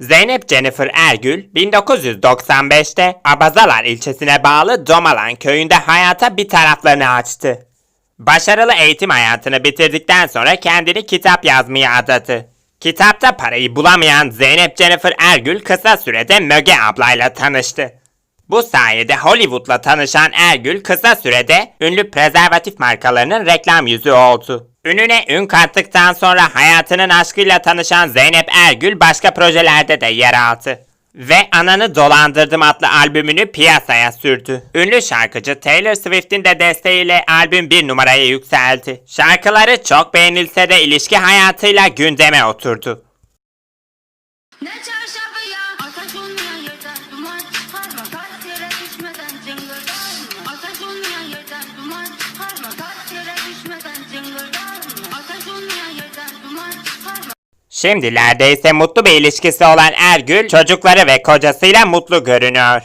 Zeynep Jennifer Ergül 1995'te Abazalar ilçesine bağlı Domalan köyünde hayata bir taraflarını açtı. Başarılı eğitim hayatını bitirdikten sonra kendini kitap yazmaya adadı. Kitapta parayı bulamayan Zeynep Jennifer Ergül kısa sürede Möge ablayla tanıştı. Bu sayede Hollywood'la tanışan Ergül kısa sürede ünlü prezervatif markalarının reklam yüzü oldu. Ününe ün kattıktan sonra hayatının aşkıyla tanışan Zeynep Ergül başka projelerde de yer aldı. Ve Ananı Dolandırdım adlı albümünü piyasaya sürdü. Ünlü şarkıcı Taylor Swift'in de desteğiyle albüm bir numaraya yükseldi. Şarkıları çok beğenilse de ilişki hayatıyla gündeme oturdu. Şimdilerde ise mutlu bir ilişkisi olan Ergül çocukları ve kocasıyla mutlu görünüyor.